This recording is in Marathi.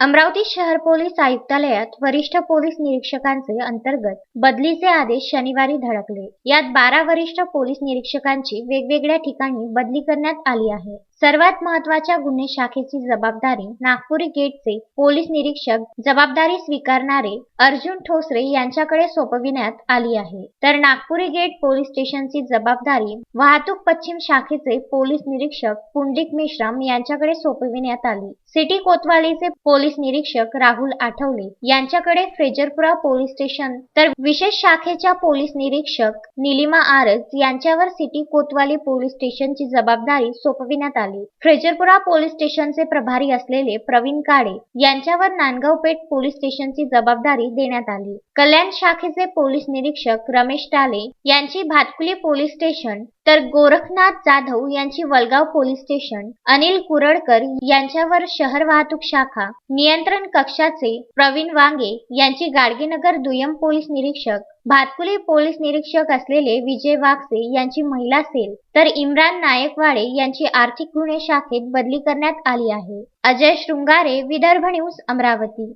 अमरावती शहर पोलीस आयुक्तालयात वरिष्ठ पोलीस निरीक्षकांचे अंतर्गत बदलीचे आदेश शनिवारी धडकले. यात बारा वरिष्ठ पोलीस निरीक्षकांची वेगवेगळ्या ठिकाणी बदली करण्यात आली आहे. सर्वात महत्त्वाच्या गुन्हे शाखेची जबाबदारी नागपुरी गेटचे पोलीस निरीक्षक जबाबदारी स्वीकारणारे अर्जुन ठोसरे यांच्याकडे सोपविण्यात आली आहे. तर नागपुरी गेट पोलीस स्टेशनची जबाबदारी वाहतूक पश्चिम शाखेचे पोलीस निरीक्षक पुंडिक मेश्राम यांच्याकडे सोपविण्यात आली. सिटी कोतवालीचे पोलीस निरीक्षक राहुल आठवले यांच्याकडे फ्रेजरपुरा पोलीस स्टेशन तर विशेष शाखेच्या पोलीस निरीक्षक निलिमा आरज यांच्यावर सिटी कोतवाली पोलीस स्टेशनची जबाबदारी सोपविण्यात आली. फ्रेजरपुरा पोलीस स्टेशनचे प्रभारी असलेले प्रवीण काळे यांच्यावर नांदगाव पेठ पोलीस स्टेशनची जबाबदारी देण्यात आली. कल्याण शाखेचे पोलीस निरीक्षक रमेश टाले यांची भातकुली पोलीस स्टेशन तर गोरखनाथ जाधव यांची वलगाव पोलीस स्टेशन अनिल कुरडकर यांच्यावर शहर वाहतूक शाखा नियंत्रण कक्षाचे प्रवीण वांगे यांची गाडगेनगर दुय्यम पोलीस निरीक्षक भातकुली पोलीस निरीक्षक असलेले विजय वागसे यांची महिला सेल तर इम्रान नायकवाडे यांची आर्थिक गुन्हे शाखेत बदली करण्यात आली आहे. अजय शृंगारे विदर्भ न्यूज अमरावती.